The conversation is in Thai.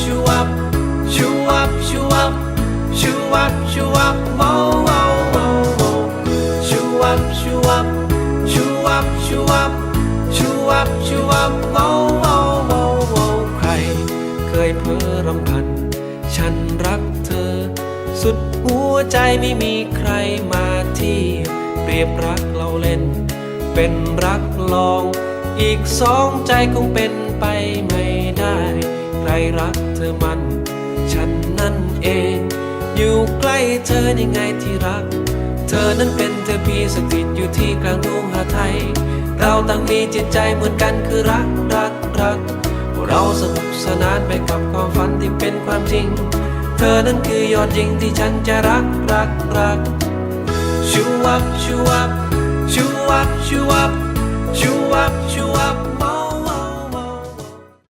ชูวับชูวับชูวับชูวับชูวับว้าวว้าวว้าวชูวับชูวับชูวับชูวับชูวับชูวับว้าวว้าวว้าวว้ใคร เคยเพ้อรำพัน ฉันรักเธอ สุดหัวใจไม่มีใครมาที่เปรียบรักเราเล่น เป็นรักลอง อีกสองใจคงเป็นไปไม่ รรักเธอมัน ฉันนั่นเอง อยู่ใกล้เธอยังไงที่รัก เธอนั้นเป็นเธอพีสถิตอยู่ที่กลางดวงหาไทย เราต่างมีจิตใจเหมือนกันคือรักรักรัก เราสนุกสนานไปกับความฝันที่เป็นความจริง เธอนั้นคือยอดยิงที่ฉันจะรักรักรักชูวับชูวับชูวับชูวั